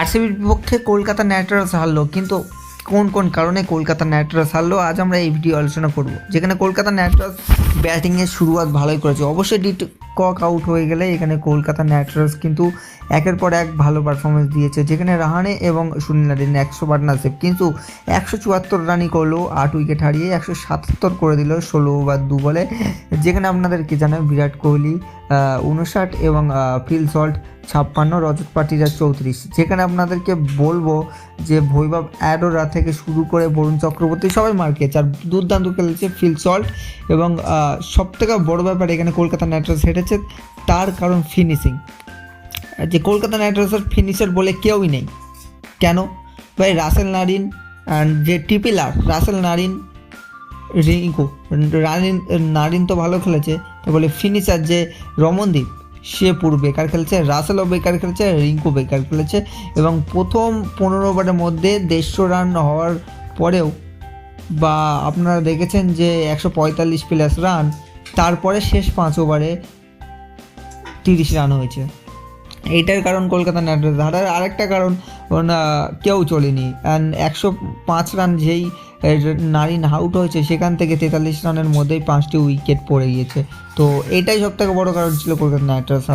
আরসিবির বিপক্ষে Kolkata night Riders হারলো, কিন্তু কোন কোন কারণে কলকাতা নাইট রাইডার্স হারলো, আজ আমরা এই ভিডিও আলোচনা করব। যেখানে কলকাতা নাইট রাইডার্স ব্যাটিংয়ের শুরুয়াত ভালোই করেছে। অবশ্যই ডিট কক আউট হয়ে গেলে এখানে কলকাতা নাইট রাইডার্স কিন্তু একের পর এক ভালো পারফরমেন্স দিয়েছে, যেখানে রাহানে এবং সুনীল নারিন একশো পার্টনারশিপ কিন্তু একশো চুয়াত্তর রানই করল, আট উইকেট হারিয়ে একশো সাতাত্তর করে দিল ষোলো ওভার দু বলে। যেখানে আপনাদের কি জানেন বিরাট কোহলি উনষাট এবং ফিল সল্ট ছাপ্পান্ন, রজত পাটিরা চৌত্রিশ। যেখানে আপনাদেরকে বলব যে ভৈভব অ্যাডোরা থেকে শুরু করে বরুণ চক্রবর্তী সবাই মার খেয়েছে। আর দুর্দান্ত খেলেছে ফিল সল্ট এবং সব থেকে বড় ব্যাপার এখানে কলকাতা নাইট রাইডার্স হেরেছে, তার কারণ ফিনিশিং। যে কলকাতা নাইট রাইডার্সের ফিনিশার বলে কেউই নেই। কেন? ভাই, রাসেল নারিন and যে টিপিলার, রাসেল নারিন, রিঙ্কু, রানিন, নারিন তো ভালো খেলেছে, তো বলে ফিনিশার যে রমনদীপ সে পুরো বেকার খেলেছে রাসেলও বেকার খেলেছে, রিঙ্কু বেকার খেলেছে এবং প্রথম পনেরো ওভারের মধ্যে দেড়শো রান হওয়ার পরেও বা আপনারা দেখেছেন যে একশো পঁয়তাল্লিশ প্লাস রান, তারপরে শেষ পাঁচ ওভারে তিরিশ রান হয়েছে। এইটার কারণ কলকাতা নাইট রাইডার্স হারার আরেকটা কারণ কেউ চলেনি। অ্যান্ড একশো পাঁচ রান যেই নারিন আউট হয়েছে, সেখান থেকে তেতাল্লিশ রানের মধ্যেই পাঁচটি উইকেট পড়ে গিয়েছে। তো এটাই সব থেকে বড় কারণ ছিল কলকাতা নাইট রাইডার্স